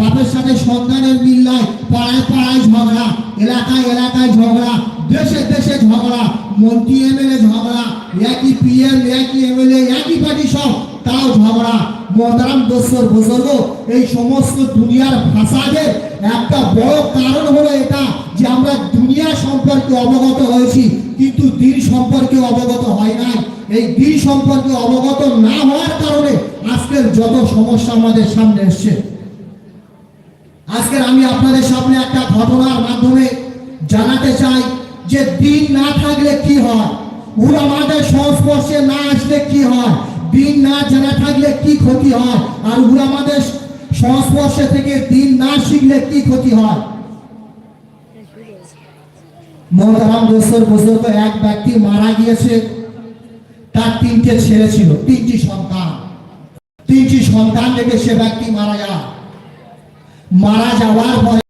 বাপের সাথে সন্তানের মিল নাই পাড়ায় পাড়ায় ঝগড়া, এলাকায় এলাকায় ঝগড়া, দেশে দেশে ঝগড়া, মন্ত্রী এমএলএ ঝগড়া, একই পিএম, একই এমএলএ, একই পার্টি সব, তাও ঝগড়া। মহতারাম দোসর বুজুর্গ, এই সমস্ত দুনিয়ার ভাষাদের একটা বড় কারণ হলো এটা যে আমরা দুনিয়া সম্পর্কে অবগত হয়েছি, কিন্তু দিন সম্পর্কে অবগত হয় নাই। এই দিন সম্পর্কে অবগত না হওয়ার কারণে আজকের যত সমস্যা আমাদের সামনে এসছে আজকের আমি আপনাদের সামনে একটা ঘটনার মাধ্যমে জানাতে চাই যে দিন না থাকলে কি হয়? উলামাদের সংস্পর্শে না আসলে কি হয়? দিন না জানা থাকলে কি ক্ষতি হয়? আর উলামাদের সংস্পর্শে থেকে দিন না শিখলে কি ক্ষতি হয়? মোহতারাম দোসর বুজুর্গ, এক ব্যক্তি মারা গিয়েছে। তার তিনটে ছেলে ছিল, তিনটি সন্তান। তিনটি সন্তান রেখে সে ব্যক্তি মারা যায় মারা যাওয়ার পরে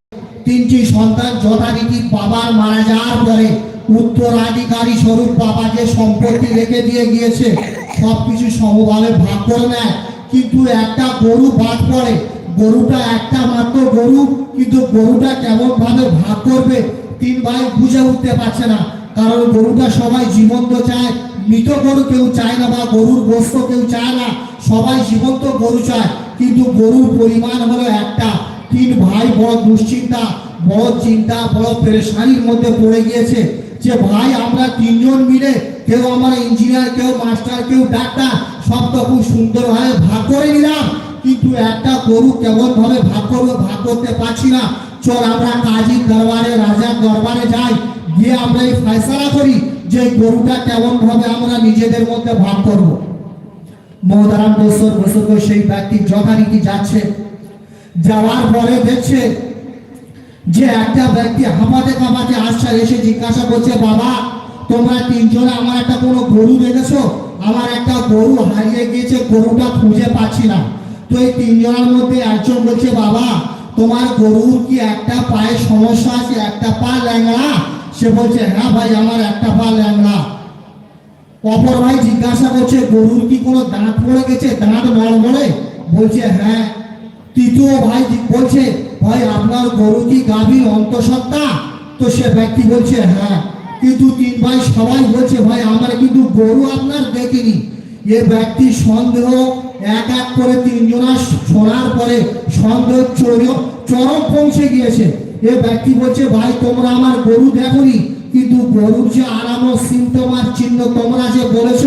তিনটি সন্তান যথারীতি বাবার মারা যাওয়ার পরে উত্তরাধিকারী স্বরূপ বাবাকে সম্পত্তি রেখে দিয়ে গিয়েছে। সবকিছু সমভাবে ভাগ করে নেয়। কিন্তু একটা গরু বাদ পড়ে। গরুটা একটা মাত্র গরু, কিন্তু গরুটা কেমন ভাবে ভাগ করবে তিন ভাই বুঝে উঠতে পারছে না। কারণ গরুটা সবাই জীবন্ত চায়, মৃত গরু কেউ চায় না বা গরুর গোস্ত কেউ চায় না। সবাই জীবন্ত গরু চায়, কিন্তু গরুর পরিমাণ হলো একটা। তিন ভাই বড় দুশ্চিন্তা, বড় চিন্তা, বড় পেরেশানির মধ্যে পড়ে গিয়েছে যে, ভাই, আমরা তিনজন মিলে কেউ আমার ইঞ্জিনিয়ার কেউ মাস্টার কেউ ডাক্তার, সব তো খুব সুন্দরভাবে ভাগ করে নিলাম। কিন্তু একটা গরু কেমন ভাবে ভাগ করব, ভাগ করতে পারছি না। চল, আমরা কাজী দরবারে, রাজার দরবারে যাই। গিয়ে আমরা এই ফয়সালা করি যে গরুটা কেমন ভাবে আমরা নিজেদের মধ্যে ভাগ করব। মহতারাম দোসর বসর সেই ব্যক্তি যথারীতি যাচ্ছে। যাওয়ার পরে দেখছে যে একটা ব্যক্তি হাঁপাতে কাঁপাতে আসছে এসে জিজ্ঞাসা করছে, বাবা, তোমরা তিনজনে আমার একটা কোনো গরু দেখেছ আমার একটা গরু হারিয়ে গিয়েছে, গরুটা খুঁজে পাচ্ছি না। তো এই তিনজনের মধ্যে একজন বলছে, বাবা, তোমার গরুর কি একটা পায়ে সমস্যা আছে? একটা পা ল্যাংড়া? সে বলছে হ্যাঁ ভাই, আমার একটা পা ল্যাংড়া। অপর ভাই জিজ্ঞাসা করছে, গরুর কি কোনো দাঁত পড়ে গেছে? দাঁত নড়বড়ে বলছে হ্যাঁ তৃতীয় ভাই বলছে, ভাই, আপনার গরু কি গাভীর অন্তঃসত্ত্বা? তো সে ব্যক্তি বলছে হ্যাঁ। কিন্তু তিন ভাই সবাই বলছে, ভাই, আমার কিন্তু গরু আপনার দেখিনি। এ ব্যক্তি সন্দেহ এক এক করে তিনজনা শোনার পরে সন্দেহ চর- চরম পৌঁছে গিয়েছে। এ ব্যক্তি বলছে, ভাই, তোমরা আমার গরু দেখনি, কিন্তু গরুর যে আরাম সিমটম আর চিহ্ন তোমরা যে বলেছ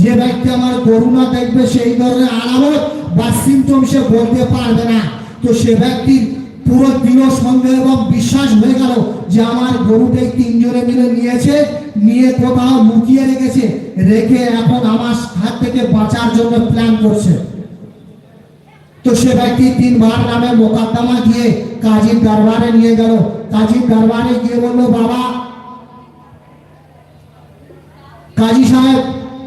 যে ব্যক্তি আমার না দেখবে সেই ধরনের আলামত বা সিমটম সে বলতে পারবে না। তো সে ব্যক্তির পুরো দৃঢ় সন্দেহ এবং বিশ্বাস হয়ে গেল যে আমার গরুটাই তিনজনে মিলে নিয়েছে, নিয়ে কোথাও লুকিয়ে রেখেছে, রেখে এখন আমার হাত থেকে বাঁচার জন্য প্ল্যান করছে। তো সে ব্যক্তি তিনবার নামে মোকদ্দমা দিয়ে কাজীর দরবারে নিয়ে গেল। কাজীর দরবারে গিয়ে বলল, বাবা, কাজী সাহেব,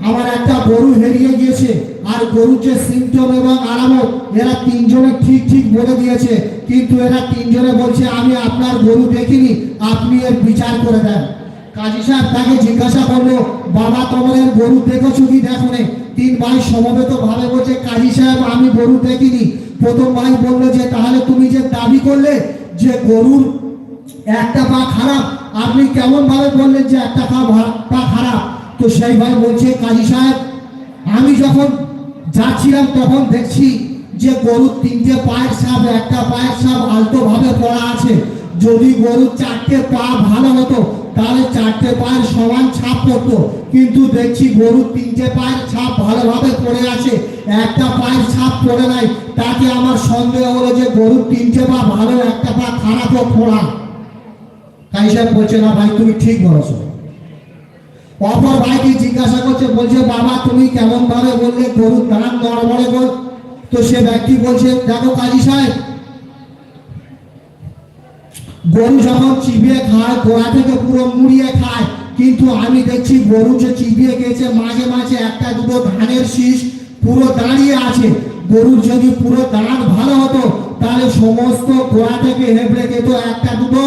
আমার একটা গরু হারিয়ে গিয়েছে, আর গরুর যে সিমটম এবং আলামত এরা তিনজনে ঠিক ঠিক বলে দিয়েছে। কিন্তু এরা তিনজনে বলছে, আমি আপনার গরু দেখিনি, আপনি এর বিচার করে দেন। কাজী সাহেব তাকে জিজ্ঞাসা করল, বাবা তোমাদের গরু দেখেছ কি? দেখো নে?" তিন ভাই সমবেত ভাবে বলছে, কাজী সাহেব, আমি গরু দেখিনি। প্রথম ভাই বলল যে, তাহলে তুমি যে দাবি করলে যে গরুর একটা পা খারাপ, আপনি কেমন ভাবে বললেন যে একটা পা পা খারাপ? তো সেই ভাই বলছে, কাজী সাহেব আমি যখন যাচ্ছিলাম তখন দেখছি যে গরুর তিনটে পায়ের সাপ, একটা পায়ের সাপ আলতো ভাবে পড়া আছে। যদি গরুর চারটে পা ভালো হতো, তাহলে চারটে পায়ের সমান ছাপ পড়তো। কিন্তু দেখছি গরুর তিনটে পায়ের ছাপ ভালোভাবে পড়ে আছে। একটা পায়ের ছাপ পড়ে নাই। তাকে আমার সন্দেহ হলো যে গরুর তিনটে পা ভালো, একটা পা খারাপ ও ফোড়া তাই সব বলছে, না ভাই, তুমি ঠিক বলেছ। অপর ভাইকে জিজ্ঞাসা করছে, বলছে, বাবা, তুমি কেমন ভাবে বললে গরুর দাঁত নড়বড়ে গো? তো সে ব্যক্তি বলছে, দেখো কাজী সাহেব, গরু যখন চিবিয়ে খায়, গোড়া থেকে পুরো মুড়িয়ে খায়, কিন্তু আমি দেখছি গরু যে চিবিয়ে গেছে মাঝে মাঝে একটা দুটো ধানের শীষ পুরো দাঁড়িয়ে আছে। গরুর যদি পুরো দাঁত ভালো হতো, তাহলে সমস্ত গোড়া থেকে হেবড়ে যেত, একটা দুটো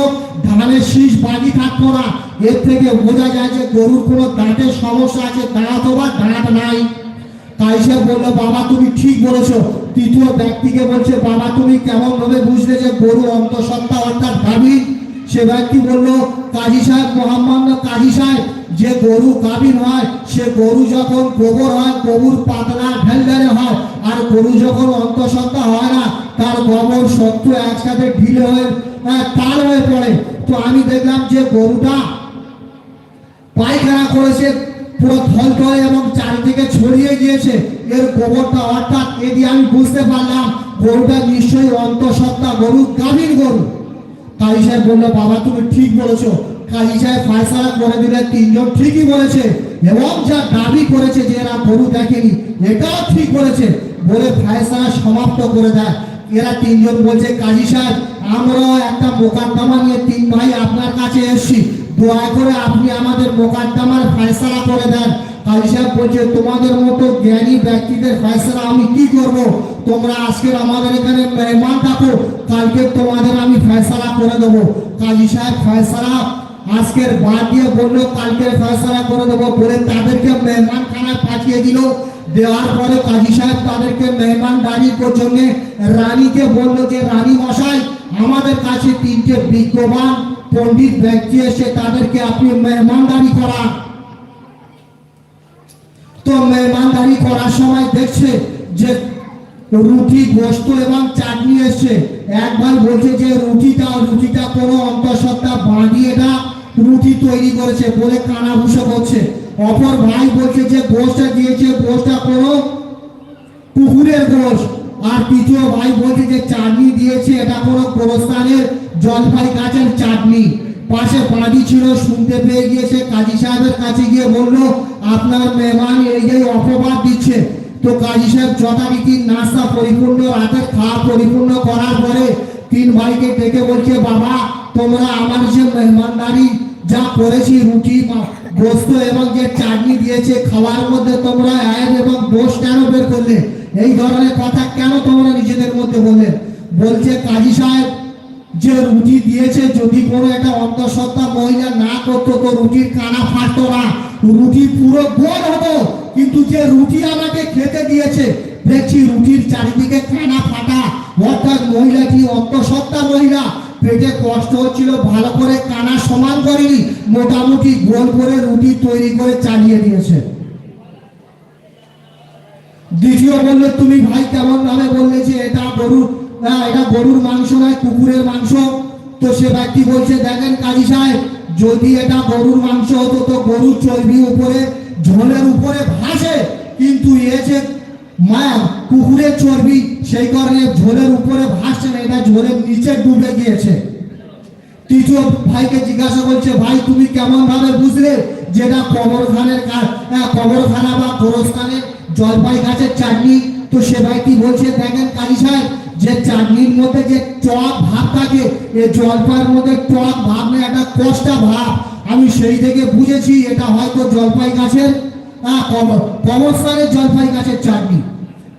ধানের শীষ বাকি থাকতো না। এর থেকে বোঝা যায় যে গরুর কোনো দাঁতের সমস্যা আছে, দাঁত বা দাঁত নাই। কাইসা বলল, বাবা, তুমি ঠিক বলেছ। তৃতীয় ব্যক্তিকে বলছে, বাবা, তুমি কেমন ভাবে বুঝলে যে গরু অন্তঃসত্ত্বা অর্থাৎ গাভীর সে ব্যক্তি বলল, কাজী সাহেব, মোহাম্মদ কাজী সাহেব, যে গরু গাভীর হয় সে গরু যখন গোবর হয়, গরুর পাতলা ঢেলঢেলে হয়, আর গরু যখন অন্তঃসত্ত্বা হয় না, তার গোবর সত্য একসাথে ঢিলে হয়ে তাল হয়ে পড়ে। তো আমি দেখলাম যে গরুটা পায়খানা করেছে, পুরো থলথলে এবং চারিদিকে ছড়িয়ে গিয়েছে। এর গোবরটা অর্থাৎ এ দিয়ে আমি বুঝতে পারলাম, গরুটা নিশ্চয়ই অন্তঃসত্ত্বা গরু, গাভীর গরু। কাজী সাহেব বলল, বাবা, তুমি ঠিক বলেছ। কাজী সাহেব ফায়সালা করে দিলে তিনজন ঠিকই বলেছে। এবং যা দাবি করেছে যে এরা গরু দেখেনি, এটাও ঠিক বলেছে। বলে ফায়সালা সমাপ্ত করে দেয়। এরা তিনজন বলছে, কাজী সাহেব আমরাও একটা মোকাদ্দমা নিয়ে তিন ভাই আপনার কাছে এসেছি। দয়া করে আপনি আমাদের মোকাদ্দমার ফয়সালা করে দেন। কাজী সাহেব বলছে, তোমাদের মতো জ্ঞানী ব্যক্তিদের ফয়সালা আমি কি করব? তোমরা আজকে আমাদের এখানে মেহমান থাকো, কালকে তোমাদের আমি ফয়সালা করে দেবো। কাজী সাহেব ফয়সালা আজকের বাদ দিয়ে বলল, কালকের ফয়সালা করে দেবো। বলে তাদেরকে মেহমান খানায় পাঠিয়ে দিল। দেওয়ার পরে কাজী সাহেব তাদেরকে মেহমান দাঁড়িয়ে জন্য রানীকে বলল যে, রানী মশাই, আমাদের কাছে তিনটে বিজ্ঞবান পণ্ডিত ব্যক্তি এসে তাদেরকে আপনি মেহমানদারি করান তো মেহমানদারি করার সময় দেখছে যে রুটি, গোস্ত এবং চাটনি এসছে। এক ভাই বলছে যে রুটিটা রুটিটা কোনো অন্তঃসত্ত্বা বাঁধিয়ে না, রুটি তৈরি করেছে বলে কানাভূষো করছে। অপর ভাই বলছে যে গোষ্ঠটা দিয়েছে গোষ্ঠটা কোনো কুকুরের গোশ আর তৃতীয় ভাই বলছে যে চাটনি দিয়েছে, এটা কোনো গোরস্থানের জলপাই গাছের চাটনি। পাশে বাড়ি ছিল, শুনতে পেয়ে গিয়েছে, কাজী সাহেবের কাছে গিয়ে বলল, আপনার মেহমান এই এই অপবাদ দিচ্ছে। তো কাজী সাহেব যথারীতি নাস্তা পরিপূর্ণ, রাতের খাওয়া পরিপূর্ণ করার পরে তিন ভাইকে ডেকে বলছে, বাবা, তোমরা আমার যে মেহমানদারি যা করেছি, রুটি গোস্ত এবং যে চাটনি দিয়েছে, খাওয়ার মধ্যে তোমরা আয়ের এবং দোষ কেন বের করলে? এই ধরনের কথা কেন তোমরা নিজেদের মধ্যে বললেন বলছে কাজী সাহেব, যে রুটি দিয়েছে, যদি কোনো একটা অন্তঃসত্ত্বা মহিলা না করতো, তো রুটির কানা ফাটতো না। রুটি পুরো গোল হতো, কিন্তু যে রুটি আমাকে খেতে দিয়েছে, দেখছি রুটির চারিদিকে কানা ফাটা। অর্থাৎ মহিলাটি অন্তঃসত্ত্বা মহিলা পেটে কষ্ট হচ্ছিল ভালো করে কানা সমান করেনি মোটামুটি গোল করে রুটি তৈরি করে চালিয়ে দিয়েছে। দ্বিতীয় বললে তুমি ভাই কেমন ভাবে বললে যে এটা গরুর আহ, এটা গরুর মাংস নয় কুকুরের মাংস। তো সে ব্যক্তি বলছে দেখেন কাজী সাহেব যদি এটা গরুর মাংস হতো তো গরুর চর্বি উপরে ঝোলের উপরে ভাসে কিন্তু এ যে মা কুকুরের চর্বি সেই কারণে ঝোলের উপরে ভাসছে না এটা ঝোলের নিচে ডুবে গিয়েছে। তৃতীয় ভাইকে জিজ্ঞাসা করছে ভাই তুমি কেমন ভাবে বুঝলে যেটা কবরখানের কা- আহ, কবরখানা বা গোরস্থানের জলপাই গাছের চাটনি? তো সে ভাইটি বলছে দেখেন কাজী সাহেব যে চাটনির মধ্যে যে টক ভাব থাকে এই জলপাইয়ের মধ্যে টক ভাব নেই একটা কষ্টা ভাব। আমি সেই থেকে বুঝেছি এটা হয়তো জলপাই গাছের আহ, কবর কবরস্থানের জলপাই গাছের চাটনি।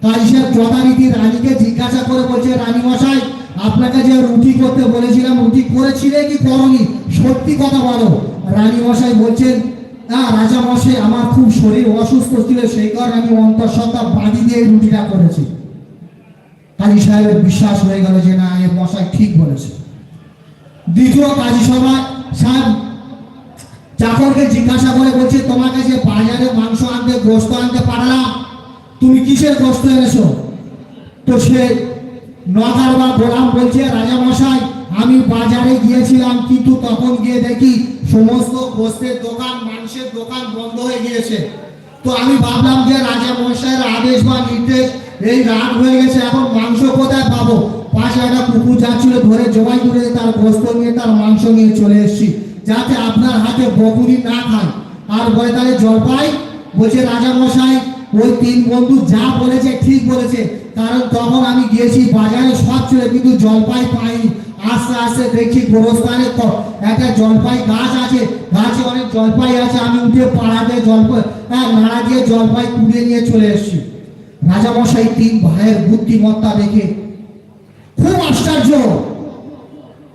কাজী সাহেব যথারীতি রানীকে জিজ্ঞাসা করে বলছে রানী মশাই আপনাকে যে রুটি করতে বলেছিলাম রুটি করেছিলে কি করনি? সত্যি কথা বলো। রানী মশাই বলছেন হ্যাঁ রাজা মশাই আমার খুব শরীর অসুস্থ ছিল সেই কারণে আমি অন্তঃসত্ত্বা বাঁধি দিয়ে রুটিটা করেছি। কাজী সাহেবের বিশ্বাস হয়ে গেল যে না এ মশাই ঠিক বলেছে। দ্বিতীয় কাজী সভা সাহেব চাকরকে জিজ্ঞাসা করে বলছে তোমাকে যে বাজারে মাংস আনতে, গোস্ত আনতে পারলাম তুমি কিসের গোস্ত এনেছো? তো সে নগার বা গোলাম বলছে রাজা মশাই আমি বাজারে গিয়েছিলাম, কিন্তু তখন গিয়ে দেখি সমস্ত গোস্তের দোকান, মাংসের দোকান বন্ধ হয়ে গিয়েছে। তো আমি ভাবলাম যে রাজা মশাইয়ের আদেশ বা নির্দেশ এই রাত হয়ে গেছে, এখন মাংস কোথায় পাবো? পাশে একটা কুকুর যাচ্ছিল, ধরে জবাই করে তার গোস্ত নিয়ে, তার মাংস নিয়ে চলে এসেছি। যাতে আপনার হাতে বকুনি না খায় আর বলে তাহলে জলপাই বলছে রাজা মশাই ওই তিন বন্ধু যা বলেছে, ঠিক বলেছে। কারণ তখন আমি গিয়েছি বাজারে, সব ছিল কিন্তু জলপাই পাইনি। আস্তে আস্তে দেখছি গোরস্থানে একটা জলপাই গাছ আছে। গাছে অনেক জলপাই আছে, আমি উঠে পাড়াতে জলপাই হ্যাঁ নাড়া দিয়ে জলপাই কুড়িয়ে নিয়ে চলে এসেছি। রাজামশাই তিন ভাইয়ের বুদ্ধিমত্তা দেখে খুব আশ্চর্য।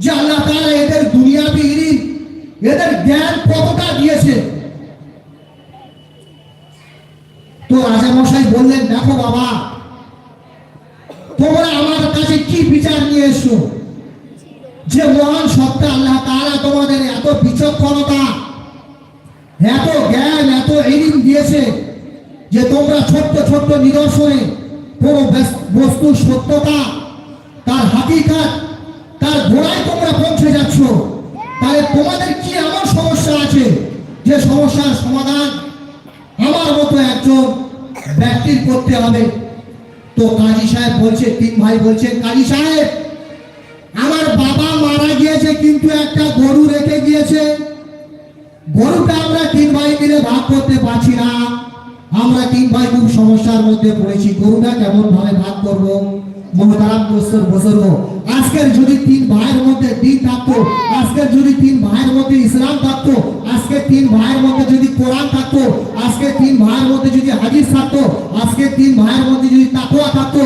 যে আল্লাহ তাআলা এদের দুনিয়াবি ইলিম এদের জ্ঞান কতটা দিয়েছে। তো রাজামশাই বললেন, দেখো বাবা, তোমরা আমার কাছে কি বিচার নিয়ে এসো যে মহান সত্তা আল্লাহ তাআলা তোমাদের এত বিচক্ষণতা, এত জ্ঞান, এত এলিম দিয়েছে যে তোমরা ছোট্ট ছোট্ট নিদর্শনে কোনো বেস- বস্তুর সত্যতা, তার হাকিকাত, তার গোড়ায় তোমরা পৌঁছে যাচ্ছ। তাহলে তোমাদের কি এমন সমস্যা আছে? যে সমস্যার সমাধান আমার মতো একজন ব্যক্তির করতে হবে। তো কাজী সাহেব বলছে, তিন ভাই বলছে, কাজী সাহেব, আমার বাবা মারা গিয়েছে, কিন্তু একটা গরু রেখে গিয়েছে। গরুটা আমরা তিন ভাই মিলে ভাগ করতে পারছি না। আমরা তিন ভাই খুব সমস্যার মধ্যে পড়েছি। গরুটা কেমন ভাবে ভাগ করব? মহতারাম দোস্তর বুজুর্গ, আজকের যদি তিন ভাইয়ের মধ্যে দিন থাকতো, আজকের যদি তিন ভাইয়ের মধ্যে ইসলাম থাকতো, আজকে তিন ভাইয়ের মধ্যে যদি কোরআন থাকতো, আজকে তিন ভাইয়ের মধ্যে যদি হাদিস থাকতো, আজকে তিন ভাইয়ের মধ্যে যদি তাকওয়া থাকতো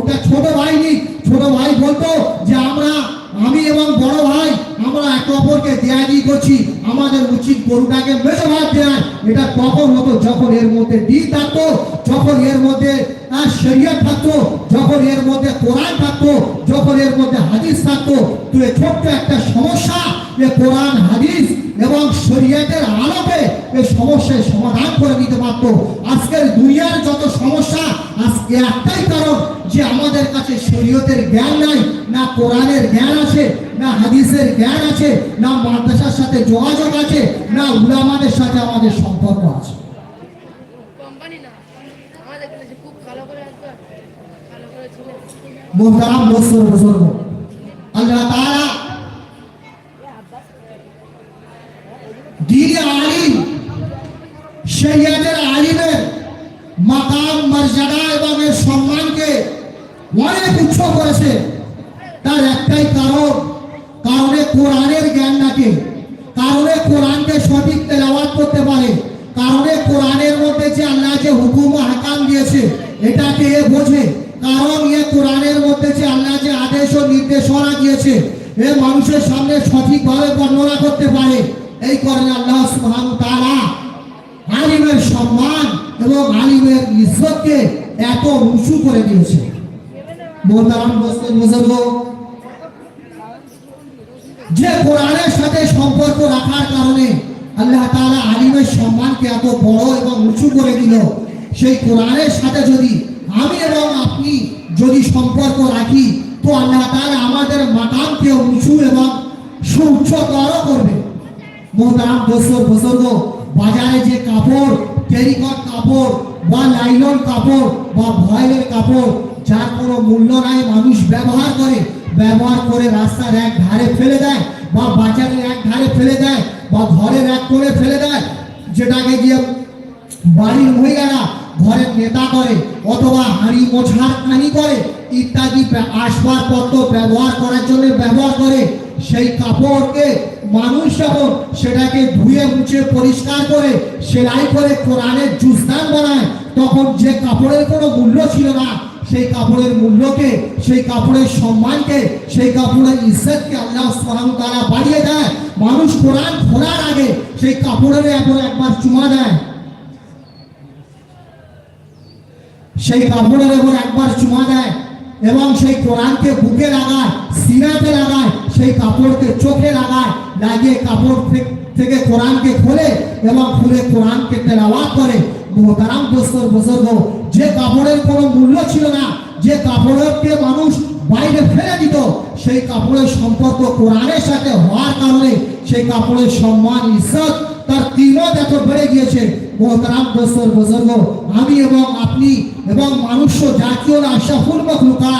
গরুটা ছোট ভাই নি ছোট ভাই বলতো যে আমরা, আমি এবং বড় ভাই, আমরা একে অপরকে দেয়া দিয়ে করছি, আমাদের উচিত গরুটাকে মেজো ভাত দেয় এটা কখন হতো, যখন এর মধ্যে দিন থাকতো, যখন এর মধ্যে শরিয়ত থাকতো, যখন এর মধ্যে কোরআন থাকতো, যখন এর মধ্যে হাদিস থাকতো, তো ছোট্ট একটা সমস্যা যে কোরআন হাদিস এবং শরীয়তের আলোকে এই সমস্যার সমাধান করে দিতে পারতো। আজকের দুনিয়ার যত সমস্যা আজকে একটাই কারণ যে আমাদের কাছে শরীয়তের জ্ঞান নাই না কোরআনের জ্ঞান আছে না হাদিসের জ্ঞান আছে না মাদ্রাসার সাথে যোগাযোগ আছে না উলামাদের সাথে আমাদের সম্পর্ক আছে। কাছে খুব ভালো করে আসবে ভালো করে ছিল মোহতারাম দোস্তর বুজুর্গ আল্লাহ তাআলা দিনে আলিম শরিয়াতের আলিমের মাকাম, মর্যাদা এবং এর সম্মানকে অনেক উচ্চ করেছে। তার একটাই কারণ, কারণে কোরআনের জ্ঞান নাকে? কারণে কোরআনকে সঠিক তেলাওয়াত করতে পারে? কারণে কোরআনের মধ্যে যে আল্লাহ যে হুকুম হাকাম দিয়েছে এটাকে এ বোঝে? কারণ এ কোরআনের মধ্যে যে আল্লাহ যে আদেশ ও নির্দেশনা দিয়েছে, এ মানুষের সামনে সঠিকভাবে বর্ণনা করতে পারে। এই কারণে আল্লাহ ওয়া তাআলা আলিমের সম্মান এবং আলিমের ইজ্জতকে এত উঁচু করে দিয়েছে। যে কোরআনের সাথে সম্পর্ক রাখার কারণে আল্লাহ আলিমের সম্মানকে এত বড় এবং উঁচু করে দিল, সেই কোরআনের সাথে যদি আমি এবং আপনি যদি সম্পর্ক রাখি, তো আল্লাহ আমাদের মাকামকে উঁচু এবং সুউচ্চতর করবে। মোহতারাম দোস্তর বুজুর্গ বাজারে যে কাপড়, টেরিকট কাপড় বা লাইলন কাপড় বা ভয়েলের কাপড়, যার কোনো মূল্য নাই, মানুষ ব্যবহার করে ব্যবহার করে রাস্তার এক ধারে ফেলে দেয় বা বাজারের এক ধারে ফেলে দেয় বা ঘরের এক করে ফেলে দেয়। যেটাকে গিয়ে বাড়ির মহিলারা ঘরের নেতা করে অথবা হাঁড়ি মোছার কানি করে ইত্যাদি আসবাবপত্র ব্যবহার করার জন্য ব্যবহার করে, সেই কাপড়কে মানুষ যখন সেটাকে ধুয়ে মুছে পরিষ্কার করে, সেলাই করে কোরআনের জুসদান বানায়, তখন যে কাপড়ের কোনো মূল্য ছিল না, সেই কাপড়ের মূল্যকে, সেই কাপড়ের সম্মানকে, সেই কাপড়ের ইজ্জতকে আল্লাহ ওয়া তাআলা বাড়িয়ে দেয়। মানুষ কোরআন খোলার আগে সেই কাপড়ের এখন একবার চুমা দেয়। সেই কাপড়ের এখন একবার চুমা দেয়। এবং সেই কোরআনকে বুকে লাগায় সিনাতে লাগায়, সেই কাপড়কে চোখে লাগায়, লাগিয়ে কাপড় থেকে কোরআনকে খোলে এবং খুলে কোরআনকে তেলাওয়াত করে। মোহতারাম দোস্তর, বুজুর্গ, যে কাপড়ের কোনো মূল্য ছিল না, যে কাপড়কে মানুষ বাইরে ফেলে দিত, সেই কাপড়ের সম্পর্ক কোরআনের সাথে হওয়ার কারণে সেই কাপড়ের সম্মান, ইজ্জত তার কিমত এত বেড়ে গিয়েছে। মোহতারাম দোস্তর বুজুর্গ, আমি এবং আপনি এবং মানুষ জাতীয় আশাফুল মখলুকা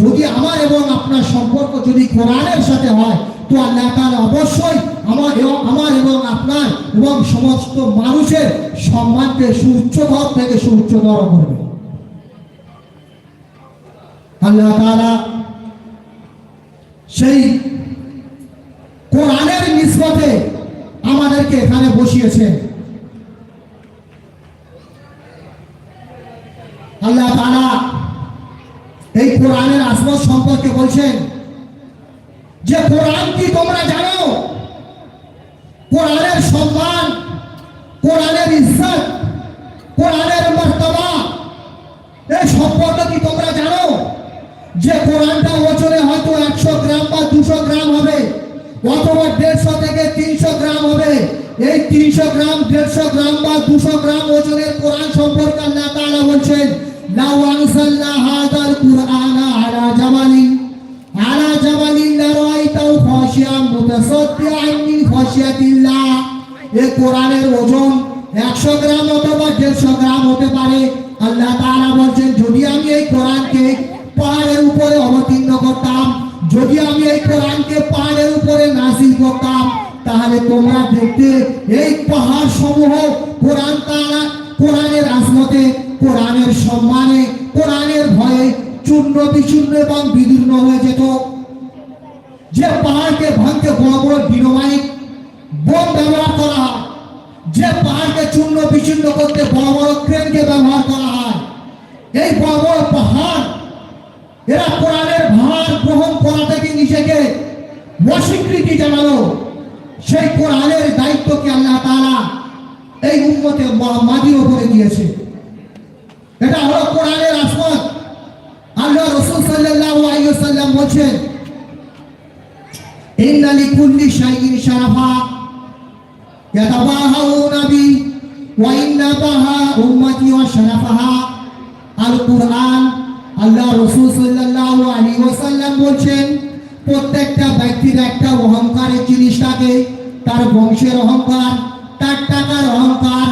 যদি আমার এবং আপনার সম্পর্ক যদি কোরআনের সাথে হয়, তো আল্লাহ তাআলা অবশ্যই আমার এবং আমার এবং আপনার এবং সমস্ত মানুষের সম্মানকে সুউচ্চতর থেকে সুউচ্চতর করবে। আল্লাহ সেই কোরআনের নিসবতে আমাদেরকে এখানে বসিয়েছেন আল্লাহ তাআলা এই কোরআনের আসমত সম্পর্কে বলছেন যে কোরআন কি তোমরা জানো? কোরআনের সম্মান, কোরআনের ইজ্জত, কোরআনের মর্তবা এই সম্পর্কে কি তোমরা জানো? যে কোরআনটা ওজনে হয়তো একশো গ্রাম বা দুশো গ্রাম হবে, অথবা দেড়শো থেকে তিনশো গ্রাম হবে। এই তিনশো গ্রাম, দেড়শো গ্রাম বা দুশো গ্রাম ওজনের কোরআন সম্পর্কে আল্লাহ তাআলা বলছেন লাউ আনসালনা হাদাল কুরআনা আলা জাবালিন আলা জাবালিন লারাইতাহু খাশিয়াম মুতাসাদ্দিআন মিন খাশিয়াতিল্লাহ। এই কোরআনের ওজন একশো গ্রাম অথবা দেড়শো গ্রাম হতে পারে। আল্লাহ তাআলা বলছেন, যদি আমি এই কোরআনকে পাহাড়ের উপরে অবতীর্ণ করতাম, যদি আমি এই কোরআনকে পাহাড়ের উপরে নাসিল করতাম, তাহলে তোমরা দেখতে এই পাহাড় সমূহ কোরআন তাআলা কোরআনের আসমতে কোরআনের সম্মানে, কোরআনের ভয়ে চূর্ণ বিচূর্ণ এবং বিদীর্ণ হয়ে যেত। যে পাহাড়কে ভাঙতে বড় বড় ডিনোমাইট বোম ব্যবহার করা হয়, যে পাহাড়কে চূর্ণ বিচূর্ণ করতে বড় বড় ক্রেনকে ব্যবহার করা হয়, এই বড় বড় পাহাড়, এরা কোরআনের ভার গ্রহণ করা থেকে নিজেকে অস্বীকৃতি জানালো। সেই কোরআনের দায়িত্বকে আল্লাহ তাআলা এই উম্মতে মাদির উপরে দিয়েছে। এটা হলো কোরআনের আসমত। আল্লাহ রসুল সাল্লাল্লাহু আলাইহি ওয়াসাল্লাম বলছেন, ইন্না লিকুল্লি শাইইন শারাফা ইয়াতাবাহাউনা বি ওয়া ইন্না বাহা উম্মতি ওয়া শারাফাহা। আল কুরআন আল্লাহ রসুল সাল্লাল্লাহু আলাইহি ওয়াসাল্লাম বলছেন, প্রত্যেকটা ব্যক্তির একটা অহংকারের জিনিস থাকে, তার বংশের অহংকার, তার টাকার অহংকার,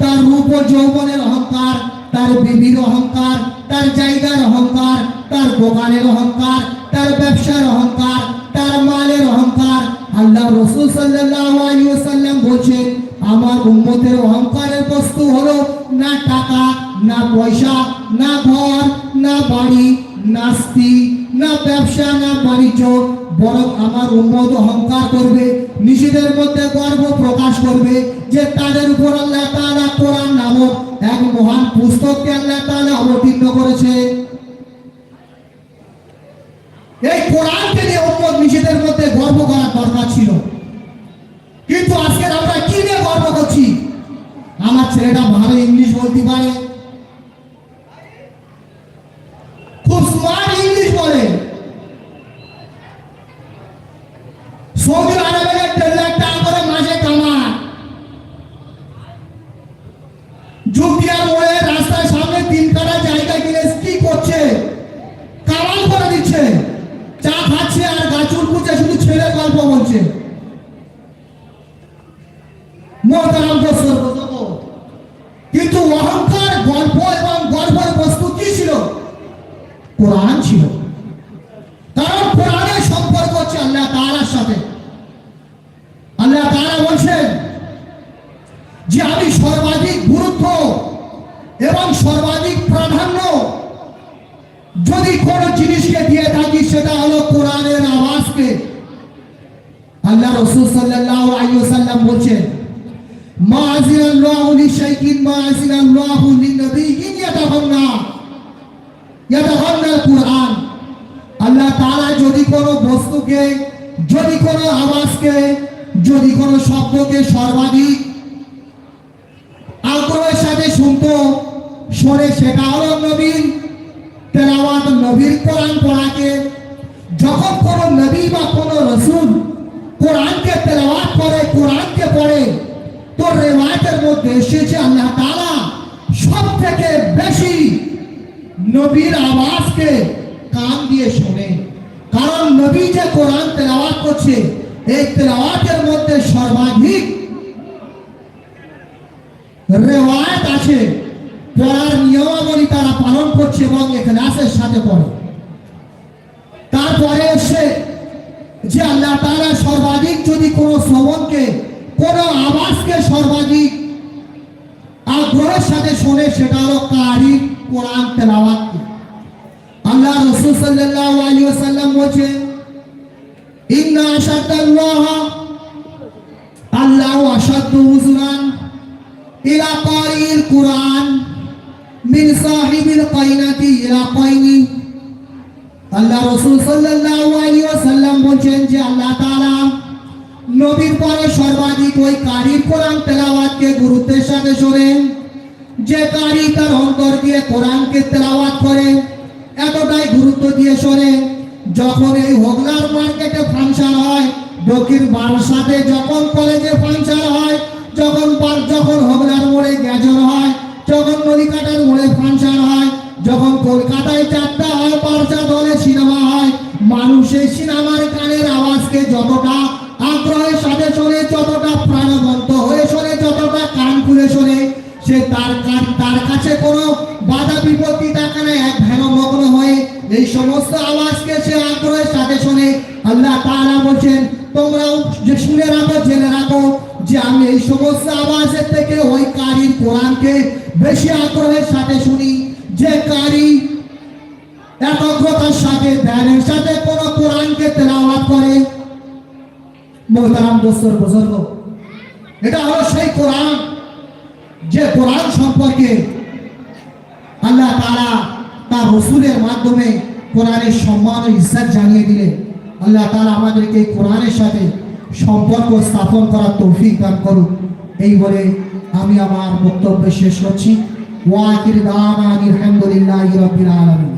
তার রূপ ও যৌবনের অহংকার তার বিবির অহংকার, তার জায়গার অহংকার, তার দোকানের অহংকার, তার ব্যবসার অহংকার, তার মালের অহংকার। আল্লাহ রসুল সাল্লাম বলছেন, আমার উম্মতের অহংকারের বস্তু হলো না টাকা, না পয়সা, না ঘর, না বাড়ি, না স্ত্রী, না ব্যবসা, না বাণিজ্য। বরং আমার উম্মত অহংকার করবে, নিজেদের মধ্যে গর্ব প্রকাশ করবে যে তাদের উপর আল্লাহ তাআলা কোরআন নামক এক মহান পুস্তককে আল্লাহ তাআলা অবতীর্ণ করেছে। এই কোরআনকে নিয়ে উম্মত নিজেদের মধ্যে গর্ব করার দরকার ছিল। কিন্তু আজকে আমরা কি নিয়ে গর্ব করছি? আমার ছেলেটা ভালো ইংলিশ বলতে পারে খুব স্মার্ট ইংলিশ বলে সৌদি আরবে দেড় লাখ টাকা করে মাসে কামায় জুকিয়ার মোড়ে রাস্তার সামনে তিন কাটা জায়গা কিনে কি করছে কামাল করে দিচ্ছে চা খাচ্ছে আর গাছুর কুচে শুধু ছেলের গল্প বলছে মোহতারাম দোস্তর কিন্তু অহংকার গল্প এবং গর্বের বস্তু কি ছিল? কোরআন ছিল। কারণ কোরআনের সম্পর্ক হচ্ছে আল্লাহ তাআলার সাথে। আল্লাহ তাআলা বলছেন যে আমি সর্বাধিক গুরুত্ব এবং সর্বাধিক প্রাধান্য যদি কোনো জিনিসকে দিয়ে থাকি, সেটা হলো কোরআনের আওয়াজকে। আল্লাহ রসুল সাল্লাল্লাহু আলাইহি ওয়াসাল্লাম বলছেন মা আযিনাল্লাহু লিশাইইন মা আযিনাল্লাহু লিনবিয়্যিন ইয়াতাহান্না ইয়াতাহান্না কোরআন আল্লাহ তাআলা যদি কোনো বস্তুকে, যদি কোনো আওয়াজকে, যদি কোনো শব্দকে সর্বাধিক আগ্রহের সাথে শুনতো, শোনে সেটা হলো নবীন তেলাওয়াত, নবীর কোরআন পড়াকে। যখন কোনো নবী বা কোনো রসুল কোরআনকে তেলাওয়াত করে, কোরআনকে পড়ে তো রেওয়ায়তের মধ্যে এসেছে আল্লাহ তাআলা সব থেকে বেশি নবীর আওয়াজকে কান দিয়ে শোনে। কারণ নবী যে কোরআন তেলাওয়াত করছে, এই তেলাওয়াতের মধ্যে সর্বাধিক রেওয়ায়ত আছে, পড়ার নিয়মাবলী তারা পালন করছে এবং এখলাসের সাথে পড়ে। তারপরে এসে যে আল্লাহ তাআলা সর্বাধিক যদি কোনো শ্রবণকে কোনো আওয়াজকে সর্বাধিক আগ্রহের সাথে শোনে, সেটা হলো কারি কোরআন তেলাওয়াত। আল্লাহ রসুল সাল্লাল্লাহু আলাইহি ওয়াসাল্লাম বলেছেন ইন্না আশাদাল্লাহ, আল্লাহ আশাদ্দু হুজরান ইলা কারিল কুরআন মিন সাহিবিল কাইনাতি ইলা কাইনি আল্লাহ রসুল সাল্লাল্লাহু আলাইহি ওয়াসাল্লাম বলেন যে আল্লাহ তাআলা নবীর পরে সর্বাধিক ওই কারি কোরআন তেলাওয়াতকে গুরুত্বের সাথে শোনেন যে কারি তার অন্তর দিয়ে কোরআনকে তেলাওয়াত করে, এতটাই গুরুত্ব দিয়ে শোনে, যখন এই হোগলার মার্কেটে ফাংশন হয় দক্ষিণ বারাসাতে যখন কলেজে ফাংশন হয়, যখন যখন হোগলার মোড়ে গ্যাজর হয়, যখন নদীকাটার মোড়ে ফাংশন হয়, যখন কলকাতায় চারটা হয় পার্সা দলে সিনেমা হয়, মানুষের সিনেমার গানের আওয়াজকে যতটা আগ্রহের সাথে শোনে যতটা প্রাণবন্ত হয়ে শোনে, যতটা কান খুলে শোনে, সে তার তার কাছে কোনো বাধা বিপত্তি থাকে না এক ধ্যানমগ্ন হয়ে এই সমস্ত আওয়াজকে সে আগ্রহের সাথে শোনে। আল্লাহ তাআলা বলছেন তোমরাও যে শুনে রাখো, জেনে রাখো যে আমি এই সমস্ত আওয়াজের থেকে ওই কারির কোরআনকে বেশি আগ্রহের সাথে শুনি। যে কারি একাগ্রতার সাথে, ধ্যানের সাথে কোন কোরআনকে তেলাওয়াত করে মোহতারাম দোস্তর বুজুর্গ এটা হলো সেই কোরআন, যে কোরআন সম্পর্কে আল্লাহ তাআলা তার রসুলের মাধ্যমে কোরআনের সম্মান ও ইজ্জত জানিয়ে দিলেন। আল্লাহ তারা আমাদেরকে কোরআনের সাথে সম্পর্ক স্থাপন করার তৌফিক দান করুন। এই বলে আমি আমার বক্তব্য শেষ করছি। ওয়াকির দাওয়ানা আলহামদুলিল্লাহি রাব্বিল আলামিন।